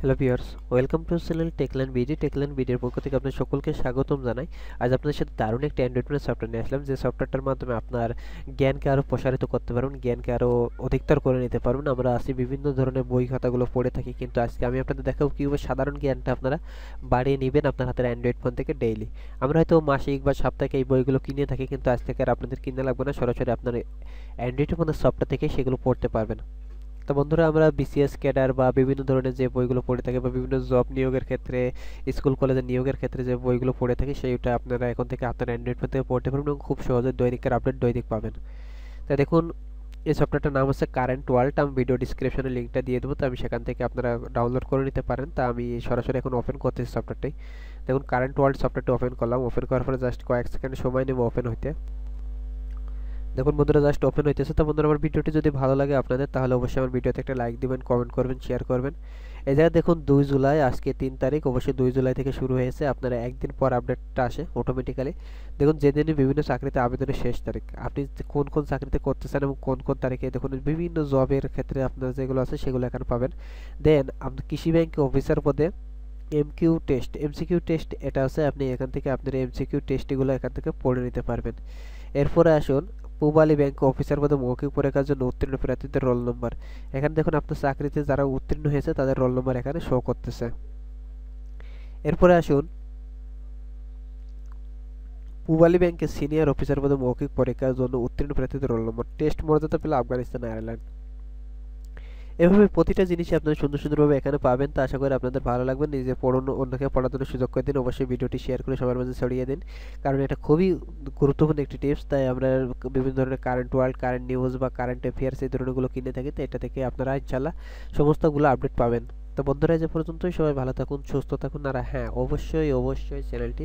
Hello viewers welcome to channel Techland BD Techland বিডির পক্ষ থেকে আপনার সকলকে স্বাগতম জানাই। আজ আপনাদের সাথে দারুণ একটি অ্যান্ড্রয়েড সফটওয়্যার নিয়ে আসলাম। যে সফটওয়্যারটার মাধ্যমে আপনার জ্ঞানকে আরও প্রসারিত করতে পারবেন, জ্ঞানকে আরও অধিকতর করে নিতে পারবেন। আমরা আসি বিভিন্ন ধরনের বই খাতাগুলো পড়ে থাকি, কিন্তু আজকে আমি আপনাদের দেখাবো কীভাবে সাধারণ জ্ঞানটা আপনারা বাড়িয়ে নেবেন আপনার হাতের অ্যান্ড্রয়েড ফোন থেকে ডেইলি আমরা হয়তো মাসিক বা সাপ্তাহিক এই বইগুলো কিনে থাকি, কিন্তু আজ থেকে আর আপনাদের কিনে লাগবে না। সরাসরি আপনার অ্যান্ড্রয়েড ফোনের সফটওয়্যার থেকে সেগুলো পড়তে পারবেন। তো বন্ধুরা, আমরা বিসিএস ক্যাডার বা বিভিন্ন ধরনের যে বইগুলো পড়ে থাকি বা বিভিন্ন জব নিয়োগের ক্ষেত্রে স্কুল কলেজের নিয়োগের ক্ষেত্রে যে বইগুলো পড়ে থাকি, সেইটা আপনারা এখন থেকে আপনার অ্যান্ড্রয়েড ফোন থেকে পড়তে পারবেন এবং খুব সহজে দৈনিকের আপডেট দৈনিক পাবেন। তাই দেখুন, এই সফটওয়্যারটার নাম হচ্ছে কারেন্ট ওয়ার্ল্ড আমি ভিডিও ডিসক্রিপশনে লিঙ্কটা দিয়ে দেবো, তো আমি সেখান থেকে আপনারা ডাউনলোড করে নিতে পারেন। তা আমি সরাসরি এখন ওপেন করতেছি সফটওয়্যারটাই দেখুন কারেন্ট ওয়ার্ল্ড সফটওয়্যারটা ওপেন করলাম। ওপেন করার পরে জাস্ট কয়েক সেকেন্ড সময় নেব ওপেন হইতে। দেখুন বন্ধুরা জাস্ট ওপেন হইতেছে। তো বন্ধুরা, আমার ভিডিওটি যদি ভালো লাগে আপনাদের, তাহলে অবশ্যই আমার ভিডিওতে একটা লাইক দিবেন কমেন্ট করবেন শেয়ার করবেন। এই জায়গায় দেখুন, দুই জুলাই, আজকে তিন তারিখ, অবশ্যই দুই জুলাই থেকে শুরু হয়েছে। আপনারা একদিন পর আপডেটটা আসে অটোমেটিক্যালি দেখুন, যেদিনই বিভিন্ন চাকরিতে আবেদনের শেষ তারিখ, আপনি কোন কোন চাকরিতে করতে চান এবং কোন কোন তারিখে, দেখুন, বিভিন্ন জবের ক্ষেত্রে আপনার যেগুলো আছে, সেগুলো এখানে পাবেন। দেন আপনি কৃষি ব্যাংকে অফিসার পদে এমকিউ টেস্ট এমসিকিউ টেস্ট এটা হচ্ছে আপনি এখান থেকে আপনার এমসিকিউ টেস্টগুলো এখান থেকে পড়ে নিতে পারবেন। এরপরে আসুন পূবালী ব্যাংক অফিসার পদে মৌখিক পরীক্ষার জন্য উত্তীর্ণ প্রার্থীদের রোল নম্বর এখানে দেখুন আপনার চাকরিতে যারা উত্তীর্ণ হয়েছে, তাদের রোল নম্বর এখানে শো করতেছে। এরপরে আসুন। পূবালী ব্যাংকের সিনিয়র অফিসার পদে মৌখিক পরীক্ষার জন্য উত্তীর্ণ প্রার্থীদের রোল নম্বর টেস্ট মর্যাদা পেল আফগানিস্তান, আয়ারল্যান্ড। এভাবে প্রতিটা জিনিসই আপনারা সুন্দর সুন্দরভাবে এখানে পাবেন, তা আশা করি আপনাদের ভালো লাগবে। নিজে পড়ানো, অন্যকে পড়ার জন্য সুযোগ করে দিন, অবশ্যই ভিডিওটি শেয়ার করে সবার মাঝে ছড়িয়ে দিন। কারণ এটা খুবই গুরুত্বপূর্ণ একটি টিপস তাই আমরা বিভিন্ন ধরনের কারেন্ট ওয়ার্ল্ড কারেন্ট নিউজ বা কারেন্ট অ্যাফেয়ার্স এই ধরনেরগুলো কিনে থাকি, তো এটা থেকে আপনারা ইনশাল্লাহ সমস্তগুলো আপডেট পাবেন। তো বন্ধুরা যে পর্যন্তই। সবাই ভালো থাকুন, সুস্থ থাকুন, আর হ্যাঁ অবশ্যই অবশ্যই চ্যানেলটি